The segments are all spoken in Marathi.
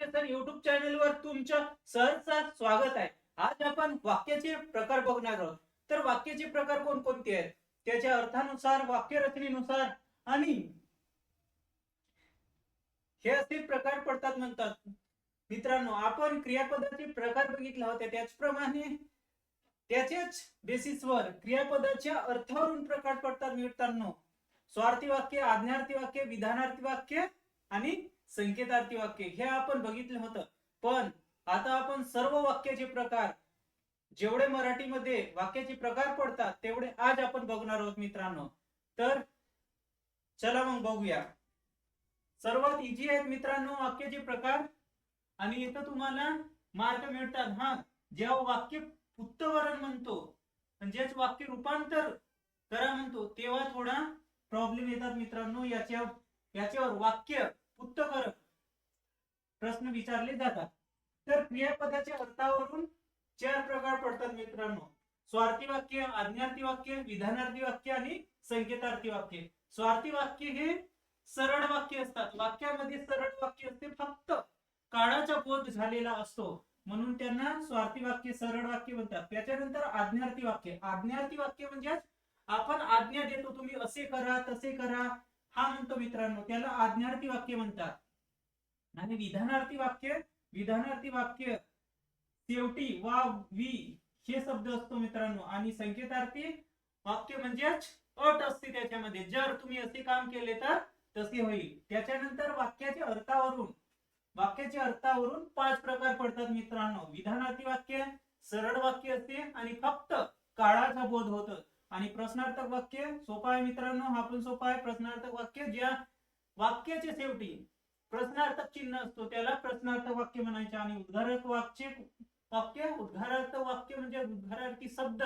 सर युट्यूब चॅनल वर तुमचं सहर्ष स्वागत आहे. आज आपण वाक्याचे प्रकार बघणार आहोत. तर वाक्याचे प्रकार कोणकोणते आहेत? त्याच्या अर्थानुसार वाक्य रचनेनुसार आणि हे असे प्रकार पडतात म्हणतात. मित्रांनो आपण क्रियापदाचे प्रकार बघितले होते. त्याचप्रमाणे त्याच्याच बेसिसवर क्रियापदाच्या अर्थावरून प्रकार पडतात मित्रांनो. स्वार्थी वाक्य आज्ञार्थी वाक्य विधानार्थी वाक्य आणि संकेतार्थी वाक्य. हे आपण बघितलं होतं. पण आता आपण सर्व वाक्याचे प्रकार जेवढे मराठीमध्ये वाक्याचे प्रकार पडतात तेवढे आज आपण बघणार आहोत मित्रांनो. तर चला मग बघूया. सर्वात इझी आहेत मित्रांनो वाक्याचे प्रकार. आणि इथं तुम्हाला मार्क मिळतात. हा जेव्हा वाक्य उत्तवरण म्हणतो म्हणजेच वाक्य रूपांतर करा म्हणतो तेव्हा थोडा प्रॉब्लेम येतात मित्रांनो. याच्या याच्यावर वाक्य उत्तर. प्रश्न विचारले जातात. तर क्रियापदाच्या अर्थावरून चार प्रकार पडतात मित्रांनो. स्वार्थी वाक्य आज्ञार्थी वाक्य विधानार्थी वाक्य आणि संकेतार्थी वाक्य. स्वार्थी वाक्य हे सरळ वाक्य असतात. वाक्यामध्ये सरळ वाक्य असते फक्त काळाचा बोध झालेला असतो. म्हणून त्यांना स्वार्थी वाक्य सरळ वाक्य म्हणतात. त्याच्यानंतर आज्ञार्थी वाक्य. आज्ञार्थी वाक्य म्हणजे आपण आज्ञा देतो तुम्ही असे करा तसे करा. हा म्हणतो मित्रांनो त्याला आज्ञार्थी वाक्य म्हणतात. आणि विधानार्थी वाक्य विधानार्थी वाक्य शेवटी वा वी हे शब्द असतो मित्रांनो. आणि संकेतार्थी वाक्य म्हणजेच अट असते त्याच्यामध्ये. जर तुम्ही असे काम केले तर तसे होईल. त्याच्यानंतर वाक्याच्या अर्थावरून वाक्याच्या अर्थावरून पाच प्रकार पडतात मित्रांनो. विधानार्थी वाक्य सरळ वाक्य असते आणि फक्त काळाचा बोध होतं आणि प्रश्नार्थक वाक्य सोपा आहे मित्रांनो हा पण सोपा आहे. प्रश्नार्थक वाक्य ज्या वाक्याच्या शेवटी प्रश्नार्थक चिन्ह असतो त्याला प्रश्नार्थक वाक्य म्हणायचे. आणि उद्गारक वाक्य वाक्य उद्गारार्थ वाक्य म्हणजे उद्गारार्थी शब्द.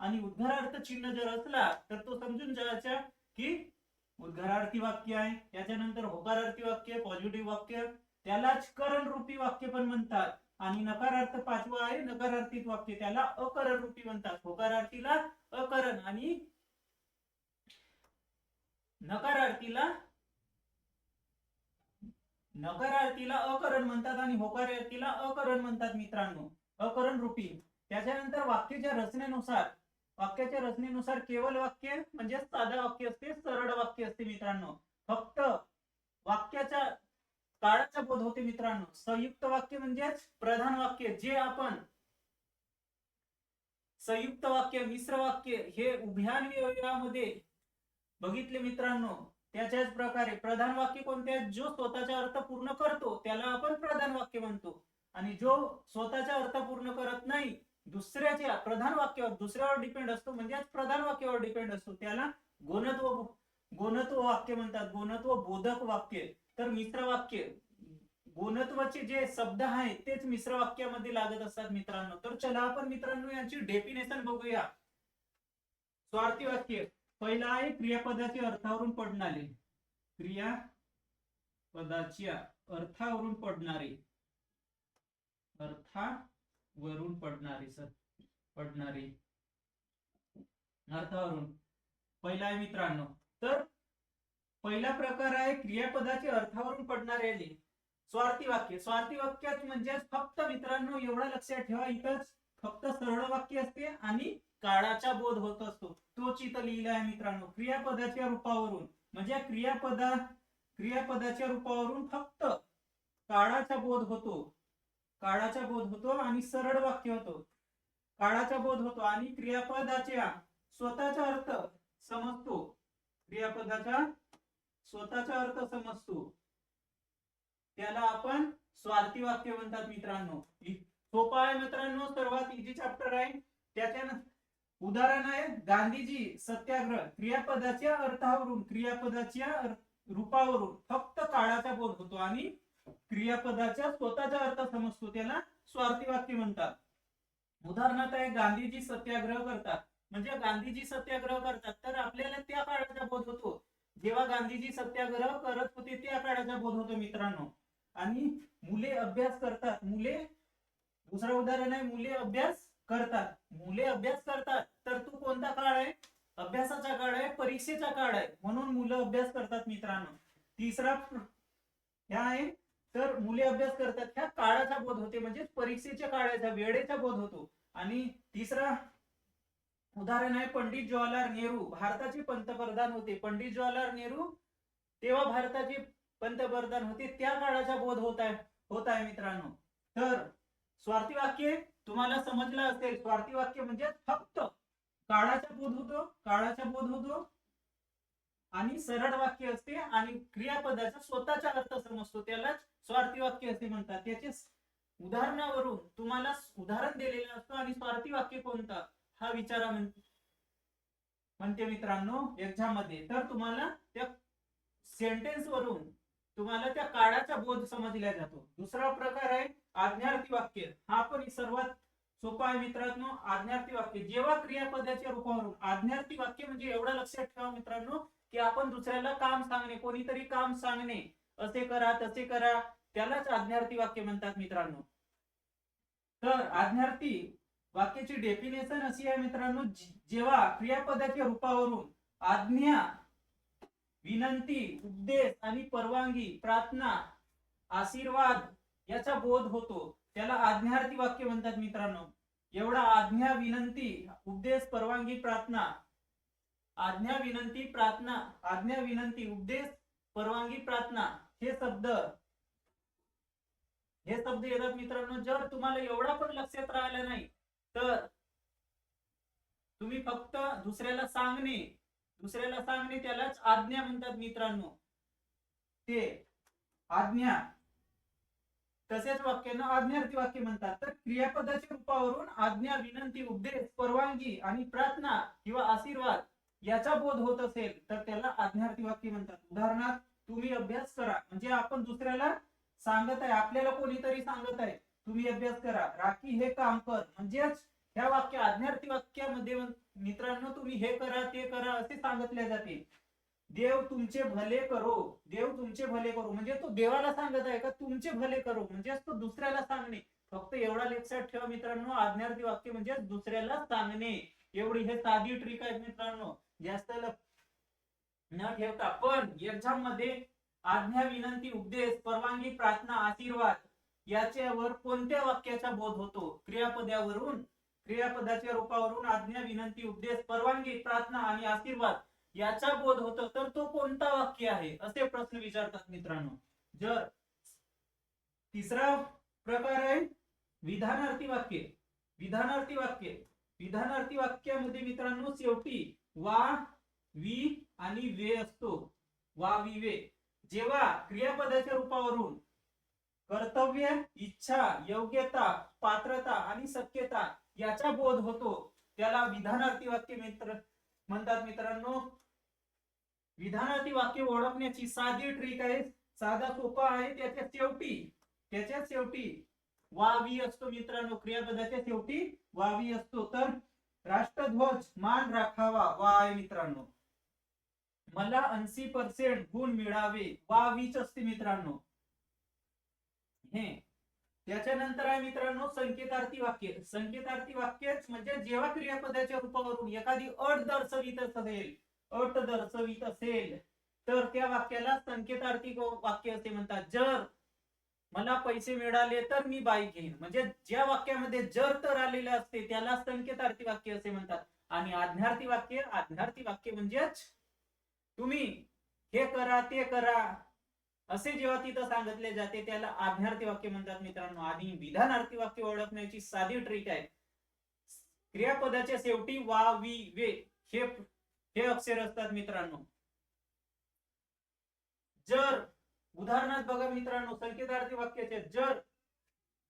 आणि उद्गारार्थ चिन्ह जर असला तर तो समजून जायचा की उद्गारार्थी वाक्य आहे. त्याच्यानंतर होकारार्थी वाक्य पॉझिटिव्ह वाक्य त्यालाच करण रूपी वाक्य पण म्हणतात. आणि नकारार्थ पाचवा आहे नकारार्थी वाक्य त्याला अकरण रूपी म्हणतात. होकारार्थीला अकरण आणि नकारार्थीला नकारार्थीला अकरण म्हणतात आणि होकारार्थीला अकरण म्हणतात मित्रांनो. अकरण रूपी. त्याच्यानंतर वाक्याच्या रचनेनुसार वाक्याच्या रचनेनुसार केवळ वाक्य म्हणजे साधा वाक्य असते सरळ वाक्य असते मित्रांनो. फक्त वाक्याच्या काळाचा बोध होते मित्रांनो. संयुक्त वाक्य म्हणजेच प्रधान वाक्य जे आपण संयुक्त वाक्य मिश्र वाक्य हे उभ्यान्वय अवयवामध्ये बघितले मित्रांनो त्याच्याच प्रकारे प्रधान वाक्य कोणते जो स्वतःचा अर्थ पूर्ण करतो त्याला आपण प्रधान वाक्य म्हणतो. आणि जो स्वतःचा अर्थ पूर्ण करत नाही दुसऱ्याच्या प्रधान वाक्यावर दुसऱ्यावर डिपेंड असतो म्हणजे प्रधान वाक्यावर डिपेंड असतो त्याला गोणत्व गोणत्व वाक्य म्हणतात. गुणत्व बोधक वाक्य. तर मिश्र वाक्य गुणत्वाचे जे शब्द आहेत तेच मिश्र वाक्यामध्ये लागत असतात मित्रांनो. तर चला आपण मित्रांनो यांची डेफिनेशन बघूया. स्वार्थी वाक्य पहिला आहे क्रियापदाच्या अर्थावरून पडणारे. क्रियापदाच्या अर्थावरून पडणारे. अर्थावरून पडणारे सर. पडणारे. अर्थावरून. पहिला आहे मित्रांनो. तर पहिला प्रकार आहे क्रियापदाचे अर्थावरून पडणारे आले स्वार्थी वाक्य. स्वार्थी वाक्यात म्हणजे फक्त मित्रांनो एवढा लक्षात ठेवा इथंच फक्त सरळ वाक्य असते आणि काळाचा बोध होत असतो. तोच इथं लिहिला आहे मित्रांनो क्रियापदाच्या रूपावरून. म्हणजे क्रियापदा क्रियापदाच्या रूपावरून फक्त काळाचा बोध होतो. काळाचा बोध होतो आणि सरळ वाक्य होतो. काळाचा बोध होतो आणि क्रियापदाच्या स्वतःचा अर्थ समजतो. क्रियापदाचा स्वतःचा अर्थ समजतो. त्याला आपण स्वार्थी वाक्य म्हणतात मित्रांनो. सोपा आहे मित्रांनो सर्वात इझी चॅप्टर आहे. त्याच्या उदाहरण आहे गांधीजी सत्याग्रह क्रियापदाच्या अर्थावरून क्रियापदाच्या रूपावरून फक्त काळाचा बोध होतो आणि क्रियापदाच्या स्वतःचा अर्थ समजतो. त्याला स्वार्थी वाक्य म्हणतात. उदाहरणार्थ आहे गांधीजी सत्याग्रह करतात. म्हणजे गांधीजी सत्याग्रह करतात तर आपल्याला त्या काळाचा बोध होतो. जेव्हा गांधीजी सत्याग्रह करत होते त्या काळाचा बोध होतो मित्रांनो. आणि मुले अभ्यास करतात. मुले दुसरं उदाहरण आहे मुले अभ्यास करतात. मुले अभ्यास करतात. तर तू कोणता काळ आहे? अभ्यासाचा काळ आहे परीक्षेचा काळ आहे. म्हणून मुलं अभ्यास करतात मित्रांनो. तिसरा ह्या आहे तर मुले अभ्यास करतात. ह्या काळाचा बोध होते. म्हणजे परीक्षेच्या काळाचा वेळेचा बोध होतो. आणि तिसरा उदाहरण आहे पंडित जवाहरलाल नेहरू. भारताचे पंतप्रधान होते. पंडित जवाहरलाल नेहरू तेव्हा भारताचे पंतप्रधान होते. त्या काळाचा बोध होत आहे होत आहे मित्रांनो. तर स्वार्थी वाक्य तुम्हाला समजलं असेल. स्वार्थी वाक्य म्हणजे फक्त काळाचा बोध होतो काळाचा बोध होतो. आणि सरळ वाक्य असते आणि क्रियापदाचा स्वतःचा अर्थ समजतो त्यालाच स्वार्थी वाक्य असे म्हणतात. त्याचे उदाहरणावरून तुम्हाला उदाहरण दिलेलं असतं आणि स्वार्थी वाक्य कोणतं? हा विचारा म्हणते मित्रांनो एक्झाममध्ये तर तुम्हाला त्या सेंटेन्स वरून तुम्हाला त्या काळाचा बोध समजला जातो. दुसरा प्रकार आहे आज्ञार्थी वाक्य. हा पण सर्वात सोपा आहे मित्रांनो आज्ञार्थी वाक्य. जेव्हा क्रियापदाच्या रूपावरून आज्ञार्थी वाक्य म्हणजे एवढं लक्षात ठेवा मित्रांनो की आपण दुसऱ्याला काम सांगणे कोणीतरी काम सांगणे असे करा तसे करा त्यालाच आज्ञार्थी वाक्य म्हणतात मित्रांनो. तर आज्ञार्थी वाक्याची डेफिनेशन अशी आहे मित्रांनो जेव्हा क्रियापदाच्या रूपावरून आज्ञा विनंती उपदेश आणि परवानगी प्रार्थना आशीर्वाद याचा बोध होतो त्याला आज्ञार्थी वाक्य म्हणतात मित्रांनो. एवढा आज्ञा विनंती उपदेश परवानगी प्रार्थना आज्ञा विनंती प्रार्थना आज्ञा विनंती उपदेश परवानगी प्रार्थना हे शब्द हे शब्द येतात मित्रांनो जर तुम्हाला एवढा पण लक्षात राहिला नाही तर तुम्ही फक्त दुसऱ्याला सांगणे दुसऱ्याला सांगणे त्यालाच आज्ञा म्हणतात मित्रांनो. ते आज्ञा तसेच वाक्यांना आज्ञार्थी वाक्य म्हणतात. तर क्रियापदाच्या रूपावरून आज्ञा विनंती उपदेश परवानगी आणि प्रार्थना किंवा आशीर्वाद याचा बोध होत असेल तर त्याला आज्ञार्थी वाक्य म्हणतात. उदाहरणार्थ तुम्ही अभ्यास करा. म्हणजे आपण दुसऱ्याला सांगत आहे. आपल्याला कोणीतरी सांगत आहे. तुम्ही अभ्यास करा. राखी हे काम कर. म्हणजेच ह्या वाक्य आज्ञार्थी वाक्यामध्ये मित्रांनो तुम्ही हे करा ते करा असे सांगितले जाते. देव तुमचे भले करो. देव तुमचे भले करो. म्हणजे तो देवाला सांगत आहे का? तुमचे भले करो. म्हणजेच तो दुसऱ्याला सांगणे. फक्त एवढा लक्षात ठेवा मित्रांनो आज्ञार्थी वाक्य म्हणजे दुसऱ्याला सांगणे. एवढी हे साधी ट्रिक आहे मित्रांनो. जास्त न ठेवता. पण एक्झाममध्ये आज्ञा विनंती उपदेश परवानगी प्रार्थना आशीर्वाद याच्यावर कोणत्या वाक्याचा बोध होतो? क्रियापदावरून क्रियापदाच्या रूपावरून आज्ञा विनंती उपदेश परवानगी प्रार्थना आणि आशीर्वाद याचा बोध होतो तर तो कोणता वाक्य आहे? असे प्रश्न विचारतात मित्रांनो. जर तिसरा प्रकार आहे विधानार्थी वाक्य. विधानार्थी वाक्य. विधानार्थी वाक्यामध्ये मित्रांनो शेवटी वा वी आणि वे असतो. वा वी वे. जेव्हा क्रियापदाच्या रूपावरून कर्तव्य इच्छा योग्यता पात्रता आणि शक्यता याचा बोध होतो. त्याला विधानार्थी वाक्य मित्र म्हणतात मित्रांनो. विधानार्थी वाक्य ओळखण्याची साधी ट्रिक आहे. साधा सोपा आहे. त्याच्या शेवटी त्याच्या शेवटी वावी असतो मित्रांनो. क्रियापदाच्या शेवटी वावी असतो. तर राष्ट्रध्वज मान राखावा. वा आहे मित्रांनो. मला ऐंशी पर्सेंट गुण मिळावे. वा वीच असते मित्रांनो. हे. त्याच्यानंतर आहे मित्रांनो संकेतार्थी वाक्य. संकेतार्थी वाक्यच म्हणजे जेव्हा क्रियापदाच्या रूपावरून एखादी अट दर्शवित असेल अट दर्शवित असेल तर त्या वाक्याला संकेतार्थी वाक्य असे म्हणतात. जर मला पैसे मिळाले तर मी बाईक घेईन. म्हणजे ज्या वाक्यामध्ये जर तर आलेले असते त्याला संकेतार्थी वाक्य असे म्हणतात. आणि आज्ञार्थी वाक्य आज्ञार्थी वाक्य म्हणजेच तुम्ही. हे करा ते करा. असे जेव्हा तिथं सांगितले जाते त्याला आज्ञार्थी वाक्य म्हणतात मित्रांनो. आधी विधानार्थी वाक्य ओळखण्याची साधी ट्रिक आहे. क्रियापदाच्या शेवटी वा वी वे हे हे अक्षर असतात मित्रांनो. जर उदाहरणार्थ बघा मित्रांनो संकेतार्थी वाक्याचे जर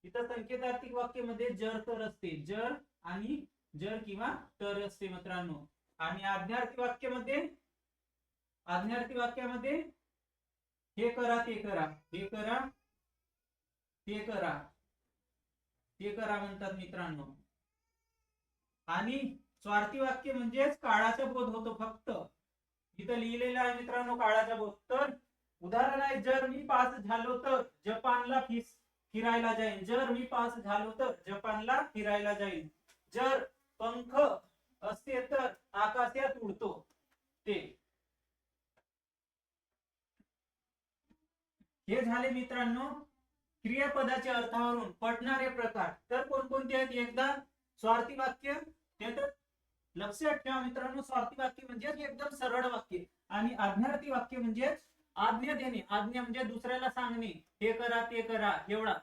इथं संकेतार्थी वाक्यामध्ये जर तर असते. जर आणि जर किंवा तर असते मित्रांनो. आणि आज्ञार्थी वाक्यामध्ये आज्ञार्थी वाक्यामध्ये हे करा ते करा. हे करा ते करा. ते करा म्हणतात मित्रांनो. आणि स्वार्थी वाक्य म्हणजेच काळाचा बोध होतो फक्त. इथं लिहिलेलं आहे मित्रांनो काळाचा बोध. तर उदाहरण आहे जर मी पास झालो तर जपानला फिस फिरायला जाईन. जर मी पास झालो तर जपानला फिरायला जाईन. जर पंख असते तर आकाशात उडतो ते. हे झाले मित्रांनो क्रियापदाच्या अर्थावरून पडणारे प्रकार. तर कोणकोणते आहेत? एकदा स्वार्थी वाक्य त्यानंतर लक्षात ठेवा मित्रांनो स्वार्थी वाक्य म्हणजे एकदम सरळ वाक्य आणि आज्ञार्थी वाक्य म्हणजे आज्ञा देणे. आज्ञा म्हणजे दुसऱ्याला सांगणे. हे करा ते करा एवढा.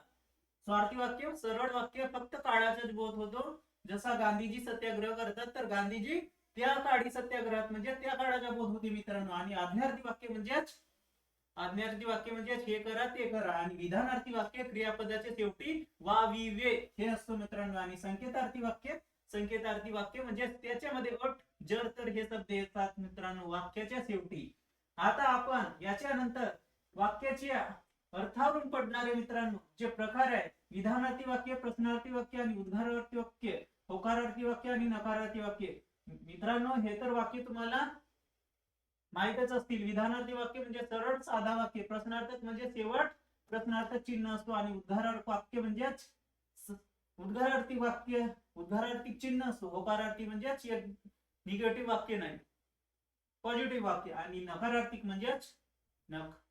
स्वार्थी वाक्य सरळ वाक्य फक्त काळाचाच बोध होतो. जसा गांधीजी सत्याग्रह करतात तर गांधीजी त्या काळी सत्याग्रहात म्हणजे त्या काळाचा बोध होते मित्रांनो. आणि आज्ञार्थी वाक्य म्हणजेच आज्ञार्थी वाक्य म्हणजे हे करा ते करा. आणि विधानार्थी वाक्य क्रियापदाच्या शेवटी वा वि वे हे असतो मित्रांनो. आणि संकेतार्थी वाक्य संकेतार्थी वाक्य म्हणजे त्याच्यामध्ये अट जर तर हे शब्द येतात मित्रांनो वाक्याच्या शेवटी. आता आपण याच्यानंतर वाक्याच्या अर्थावरून पडणारे मित्रांनो जे प्रकार आहेत विधानार्थी वाक्य प्रश्नार्थी वाक्य आणि उद्गारार्थी वाक्य होकारार्थी वाक्य आणि नकारार्थी वाक्य. मित्रांनो हे तर वाक्य तुम्हाला माहितच असतील. विधानार्थी वाक्य म्हणजे सरळ साधा वाक्य. प्रश्नार्थक म्हणजे शेवट प्रश्नार्थक चिन्ह असतो आणि उद्धारार्थ वाक्य म्हणजेच स- उद्गारार्थी वाक्य उद्गारार्थी चिन्ह असतो. होकारार्थी म्हणजेच निगेटिव्ह वाक्य नाही. पॉझिटिव्ह वाक्य आणि नकारार्थिक म्हणजेच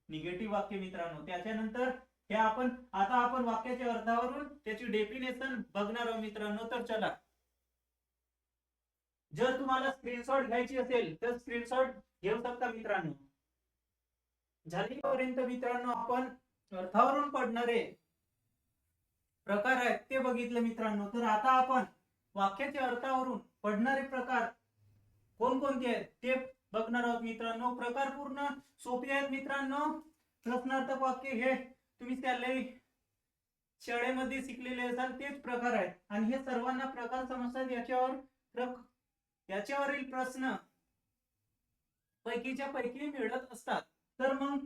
निगेटिव्ह वाक्य मित्रांनो. त्याच्यानंतर हे आपण आता आपण वाक्याच्या अर्थावरून त्याची डेफिनेशन बघणार आहोत मित्रांनो. तर चला. जर तुम्हाला स्क्रीनशॉट घ्यायची असेल तर स्क्रीनशॉट घेऊ शकता मित्रांनो. झालीपर्यंत मित्रांनो आपण अर्थावरून पडणारे प्रकार आहेत ते बघितले मित्रांनो. तर आता आपण वाक्याच्या अर्थावरून पडणारे प्रकार कोणकोणते आहेत ते बघणार आहोत मित्रांनो. प्रकार पूर्ण सोपे आहेत मित्रांनो. प्रश्नार्थक वाक्य हे तुम्ही त्याला शाळेमध्ये शिकलेले असाल तेच प्रकार आहेत. आणि हे सर्वांना प्रकार समजतात याच्यावर याच्यावरील प्रश्न पैकीच्या पैकी मिळत असतात. तर मग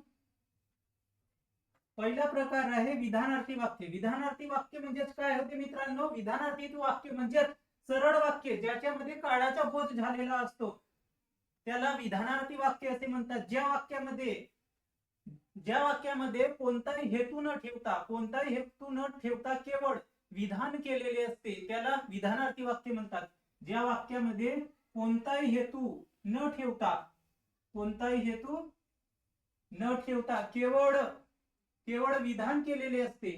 पहिला प्रकार आहे विधानार्थी वाक्य. विधानार्थी वाक्य म्हणजेच काय होते मित्रांनो? विधानार्थी वाक्य म्हणजेच सरळ वाक्य ज्याच्यामध्ये काळाचा बोध झालेला असतो. त्याला विधानार्थी वाक्य असे म्हणतात. ज्या वाक्यामध्ये ज्या वाक्यामध्ये कोणताही हेतू न ठेवता कोणताही हेतू न ठेवता केवळ विधान केलेले असते त्याला विधानार्थी वाक्य म्हणतात. ज्या वाक्यामध्ये कोणताही हेतू न ठेवता कोणताही हेतू न ठेवता केवळ केवळ विधान केलेले असते.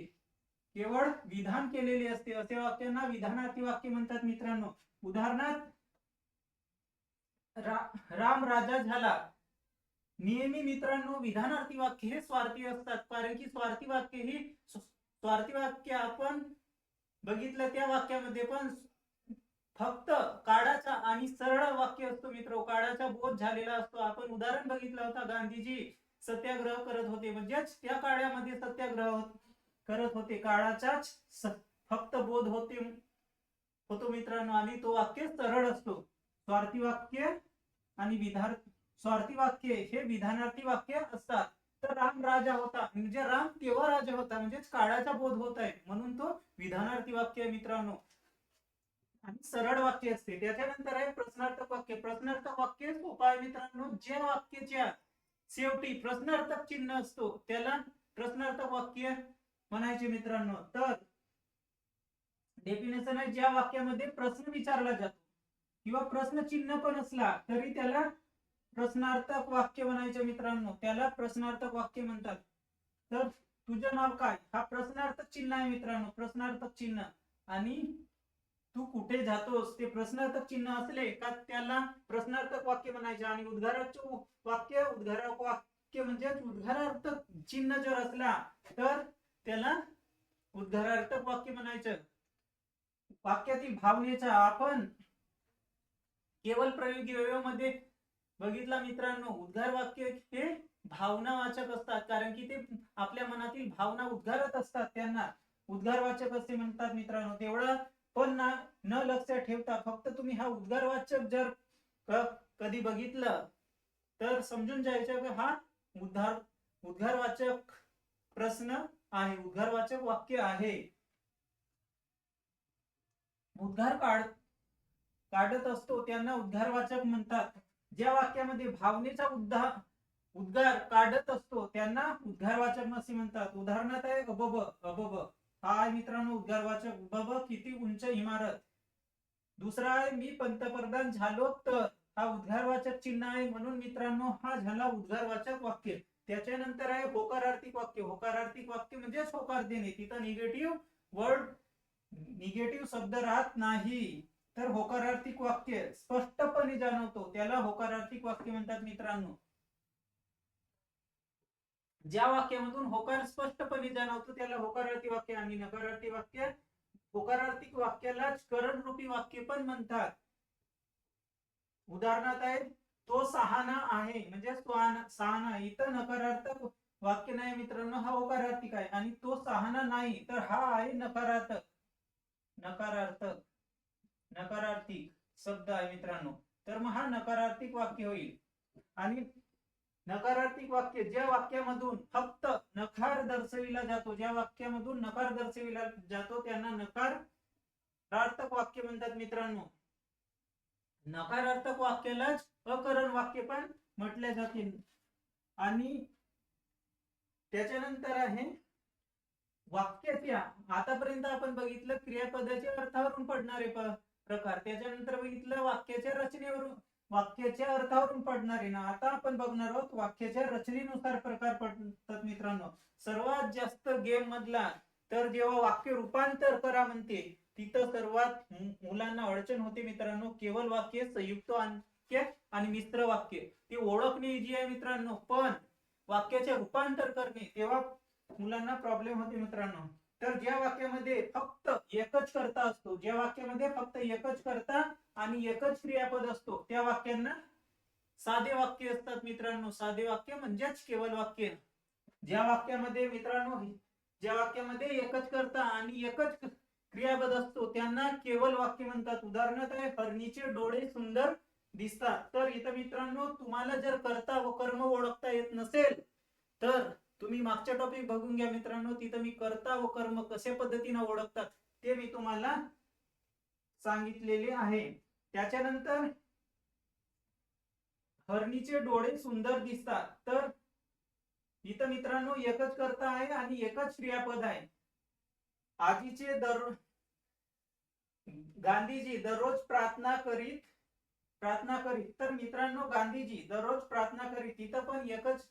केवळ विधान केलेले असते. असे वाक्यांना विधानार्थी वाक्य म्हणतात मित्रांनो. उदाहरणार्थ रा- राम राजा झाला. नेहमी मित्रांनो विधानार्थी वाक्य हे स्वार्थी असतात. कारण की स्वार्थी वाक्य ही स्वार्थी वाक्य आपण बघितलं त्या वाक्यामध्ये पण फक्त काळाचा आणि सरळ वाक्य असतो मित्र. काळाचा बोध झालेला असतो. आपण उदाहरण बघितलं होता गांधीजी सत्याग्रह करत होते. म्हणजेच त्या काळामध्ये सत्याग्रह करत होते. काळाचाच फक्त बोध होते होतो मित्रांनो. आणि तो वाक्य सरळ असतो. स्वार्थी वाक्य आणि विधार स्वार्थी वाक्य हे विधानार्थी वाक्य असतात. तर राम राजा होता. म्हणजे राम तेव्हा राजा होता. म्हणजेच काळाचा बोध होत आहे. म्हणून तो विधानार्थी वाक्य आहे मित्रांनो. आणि सरळ वाक्य असते. त्याच्यानंतर आहे प्रश्नार्थक वाक्य. प्रश्नार्थक वाक्य सोपं आहे हो, मित्रांनो ज्या वाक्याच्या शेवटी प्रश्नार्थक चिन्ह असतो त्याला प्रश्नार्थक वाक्य म्हणायचे मित्रांनो. तर डेफिनेशन आहे ज्या वाक्यामध्ये प्रश्न विचारला जातो किंवा प्रश्न चिन्ह पण असला तरी त्याला प्रश्नार्थक वाक्य म्हणायचे मित्रांनो. त्याला प्रश्नार्थक वाक्य म्हणतात. तर तुझं नाव काय? हा प्रश्नार्थक चिन्ह आहे मित्रांनो प्रश्नार्थक चिन्ह. आणि तू कुठे जातोस? ते प्रश्नार्थक चिन्ह असले का त्याला प्रश्नार्थक वाक्य म्हणायचे? आणि उद्गाराचे वाक्य उद्गारक वाक्य म्हणजे उद्गारार्थक चिन्ह जर असला तर त्याला उद्गारार्थक वाक्य म्हणायचं. वाक्यातील भावनेचा आपण केवळ प्रयोगी वेळेमध्ये बघितला मित्रांनो उद्गार वाक्य हे भावनावाचक असतात. कारण की ते आपल्या मनातील भावना उद्गारत असतात त्यांना. उद्गारवाचक असे म्हणतात मित्रांनो तेवढं पण ना न लक्षात ठेवता फक्त तुम्ही हा उद्गारवाचक जर कधी बघितलं तर समजून जायचं की हा उद्गार उद्गारवाचक प्रश्न आहे उद्गारवाचक वाक्य आहे. उद्गार काढ काढत असतो त्यांना उद्गारवाचक म्हणतात. ज्या वाक्यामध्ये भावनेचा उद्धार उद्गार काढत असतो त्यांना उद्गारवाचक असे म्हणतात. उदाहरणार्थ आहे अबब अबब. हा मित्रांनो उद्गारवाचक बब किती उंच इमारत. दुसरा आहे मी पंतप्रधान झालो तर. हा उद्गारवाचक चिन्ह आहे म्हणून मित्रांनो हा झाला उद्गारवाचक वाक्य. त्याच्यानंतर आहे होकारार्थी वाक्य. होकारार्थी वाक्य म्हणजेच होकार देणे. तिथं निगेटिव्ह वर्ड निगेटिव्ह शब्द राहत नाही. तर होकारार्थिक वाक्य स्पष्टपणे जाणवतो. त्याला होकारार्थिक वाक्य म्हणतात मित्रांनो. ज्या वाक्यामधून होकार स्पष्टपणे जाणवतो त्याला होकारार्थी वाक्य आणि नकारार्थी वाक्य होकारार्थिक वाक्यालाच करणरूपी वाक्य पण म्हणतात. उदाहरणार्थ आहे तो सहाना आहे म्हणजे सहाना इथं नकारार्थक वाक्य नाही मित्रांनो हा होकारार्थिक आहे. आणि तो सहाना नाही तर हा आहे नकारार्थक. नकारार्थक. नकारार्थिक शब्द आहे मित्रांनो. तर मग हा नकारार्थिक वाक्य होईल. आणि नकारार्थिक वाक्य ज्या वाक्यामधून फक्त नकार दर्शविला जातो ज्या वाक्यामधून नकार दर्शविला जातो त्यांना नकारार्थक वाक्य म्हणतात मित्रांनो. नकारार्थक वाक्यालाच अकरण वाक्य पण म्हटले जातील. आणि त्याच्यानंतर आहे वाक्याच्या आतापर्यंत आपण बघितलं क्रियापदाच्या अर्थावरून पडणारे प- प्रकार. त्याच्यानंतर बघितलं वाक्याच्या रचनेवरून. वाक्याच्या अर्थावरून पडणारे ना? आता आपण बघणार आहोत वाक्याच्या रचनेनुसार प्रकार पडतात मित्रांनो. सर्वात जास्त गेम मधला तर जेव्हा वाक्य रूपांतर करा म्हणते तिथं सर्वात मुलांना अडचण होते मित्रांनो केवळ वाक्य संयुक्त वाक्य आणि मिश्र वाक्य. ते ओळखणे जी आहे मित्रांनो पण वाक्याचे रूपांतर करणे तेव्हा मुलांना प्रॉब्लेम होते मित्रांनो. तर ज्या वाक्यामध्ये फक्त एकच करता असतो ज्या वाक्यामध्ये फक्त एकच करता आणि एकच क्रियापद असतो. त्या वाक्यांना साधे वाक्य असतात मित्रांनो. साधे वाक्य म्हणजेच केवळ वाक्य. ज्या वाक्यामध्ये मित्रांनो ज्या वाक्यामध्ये एकच करता आणि एकच क्रियापद असतो त्यांना केवळ वाक्य म्हणतात. उदाहरणार्थ आहे हरणीचे डोळे सुंदर दिसतात. तर इथं मित्रांनो तुम्हाला जर करता व कर्म ओळखता येत नसेल तर तुम्ही मागच्या टॉपिक बघून घ्या मित्रांनो. तिथं मी करता व कर्म कशा पद्धतीने ओळखतात ते मी तुम्हाला सांगितलेले आहे. त्याच्यानंतर हरणीचे डोळे सुंदर दिसतात. तर इथं मित्रांनो एकच करता आहे आणि एकच क्रियापद आहे. आजीचे दर गांधीजी दररोज प्रार्थना करीत प्रार्थना करीत. तर मित्रांनो गांधीजी दररोज प्रार्थना करीत. तिथं पण एकच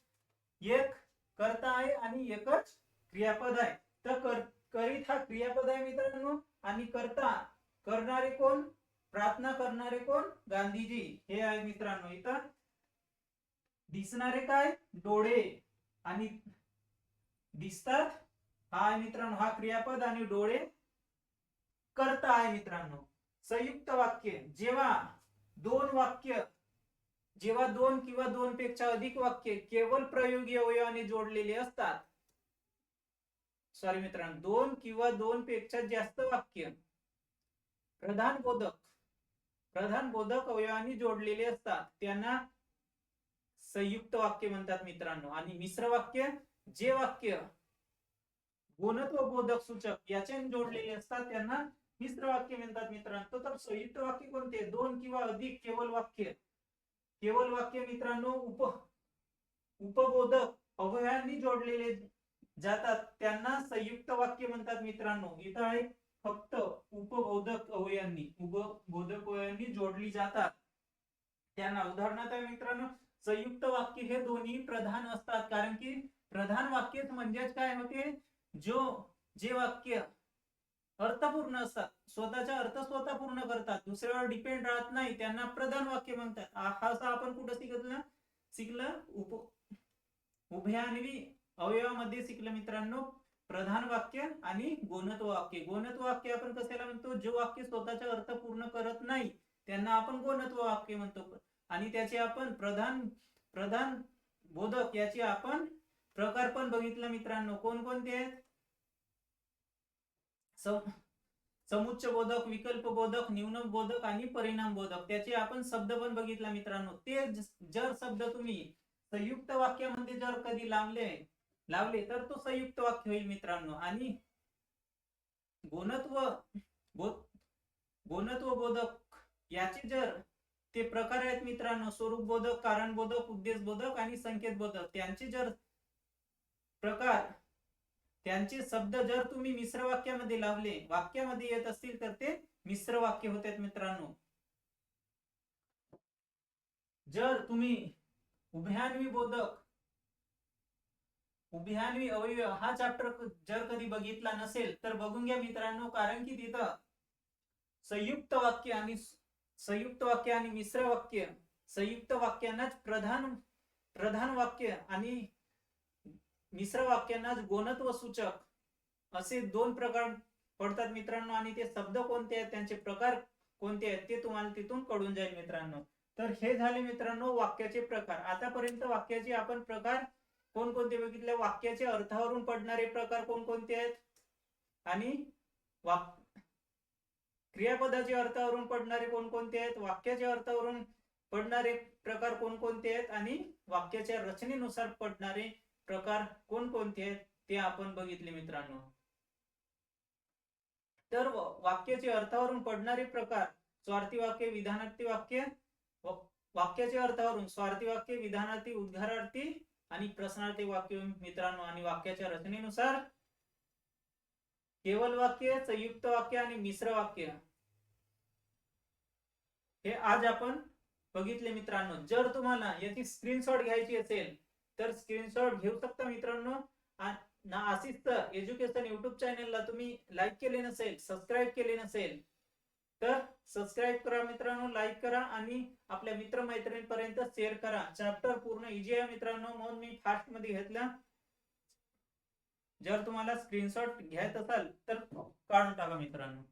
एक करता आहे आणि एकच क्रियापद आहे. तर कर, करीत हा क्रियापद आहे मित्रांनो. आणि करता करणारे कोण? प्रार्थना करणारे कोण? गांधीजी. हे आहे मित्रांनो इथं. दिसणारे काय? डोळे. आणि दिसतात? हा आहे मित्रांनो हा क्रियापद आणि डोळे करता आहे मित्रांनो. संयुक्त वाक्य. जेव्हा दोन वाक्य जेव्हा दोन किंवा दोन पेक्षा अधिक वाक्य केवळ प्रयोगी अवयवाने जोडलेले असतात. सॉरी मित्रांनो दोन किंवा दोन पेक्षा जास्त वाक्य. प्रधान बोधक. प्रधान बोधक अवयवांनी जोडलेले असतात. त्यांना संयुक्त वाक्य म्हणतात मित्रांनो. आणि मिश्र वाक्य जे वाक्य गुणत्व बोधक सूचक याच्याने जोडलेले असतात त्यांना मिश्र वाक्य म्हणतात मित्रांनो. तर संयुक्त वाक्य कोणते? दोन किंवा अधिक केवल वाक्य. केवल वाक्य मित्रांनो उप उपबोधक अवयवांनी जोडलेले जातात. त्यांना संयुक्त वाक्य म्हणतात मित्रांनो. इथं आहे फक्त उपबोधक अवयांनी उपबोधक अवयांनी जोडली जातात. त्यांना उदाहरणार्थ मित्रांनो संयुक्त वाक्य हे दोन्ही प्रधान असतात. कारण की प्रधान वाक्यच म्हणजेच काय होते? जो जे वाक्य अर्थपूर्ण असतात स्वतःचा अर्थ स्वतः पूर्ण करतात दुसऱ्यावर डिपेंड राहत नाही त्यांना प्रधान वाक्य म्हणतात. हा आपण कुठं शिकलं शिकलं? उप उभयान्वी अवयवामध्ये शिकलं मित्रांनो. प्रधान वाक्य आणि गोणत्व वाक्य. गोणत्व वाक्य आपण कशाला म्हणतो? जे वाक्य स्वतःचा अर्थ पूर्ण करत नाही त्यांना आपण गोणत्व वाक्य म्हणतो. आणि त्याचे आपण प्रधान प्रधान बोधक याचे आपण प्रकार पण बघितलं मित्रांनो. कोणकोणते आहेत? समुच्च बोधक विकल्प बोधक न्यून बोधक आणि परिणाम बोधक. त्याचे आपण शब्द पण बघितला मित्रांनो. ते जर शब्द तुम्ही संयुक्त वाक्यामध्ये जर कधी लावले लावले तर तो संयुक्त वाक्य होईल मित्रांनो. आणि गुणत्व बो- गुणत्व बोधक याचे जर ते प्रकार आहेत मित्रांनो स्वरूप बोधक कारण बोधक उद्देश बोधक आणि संकेत बोधक त्यांचे जर प्रकार त्यांचे शब्द जर तुम्ही मिश्र वाक्यामध्ये लावले वाक्यामध्ये येत असतील तर ते मिश्र वाक्य होतात मित्रांनो. जर तुम्ही उभयान्वी बोधक उभयान्वी अवयव हा चॅप्टर जर कधी बघितला नसेल तर बघून घ्या मित्रांनो कारण की तिथं संयुक्त वाक्य आणि संयुक्त वाक्य आणि मिश्र वाक्य संयुक्त वाक्यांनाच प्रधान प्रधान वाक्य आणि मिश्र वाक्यांनाच गोणत्व सूचक असे दोन प्रकार पडतात मित्रांनो. आणि ते शब्द कोणते आहेत त्यांचे प्रकार कोणते आहेत ते तुम्हाला तिथून कळून जाईल मित्रांनो. तर हे झाले मित्रांनो वाक्याचे प्रकार. आतापर्यंत वाक्याचे आपण प्रकार कोणकोणते बघितले? वाक्याचे अर्थावरून पडणारे प्रकार कोणकोणते आहेत? आणि वाक क्रियापदाचे अर्थावरून पडणारे कोणकोणते आहेत? वाक्याचे अर्थावरून पडणारे प्रकार कोणकोणते आहेत? आणि वाक्याच्या रचनेनुसार पडणारे प्रकार कोणकोणते आहेत? ते आपण बघितले मित्रांनो. तर वाक्याचे अर्थावरून पडणारे प्रकार स्वार्थी वाक्य विधानार्थी वाक्य वाक्याच्या अर्थावरून स्वार्थी वाक्य विधानार्थी उद्गारार्थी आणि प्रश्नार्थी वाक्य मित्रांनो आणि वाक्याच्या रचनेनुसार केवल वाक्य संयुक्त वाक्य आणि मिश्र वाक्य. हे आज आपण बघितले मित्रांनो. जर तुम्हाला याची स्क्रीनशॉट घ्यायची असेल तर स्क्रीनशॉट घेऊ शकता मित्रांनो. ना आशिष एज्युकेशन युट्यूब चॅनेलला तुम्ही लाईक केले नसेल सबस्क्राईब केले नसेल तर सबस्क्राईब करा मित्रांनो लाईक करा आणि आपल्या मित्रमैत्रिणींपर्यंत शेअर करा. चॅप्टर पूर्ण इजी आहे मित्रांनो म्हणून मी फास्टमध्ये घेतला. जर तुम्हाला स्क्रीनशॉट घ्यायचं असाल तर काढून टाका मित्रांनो.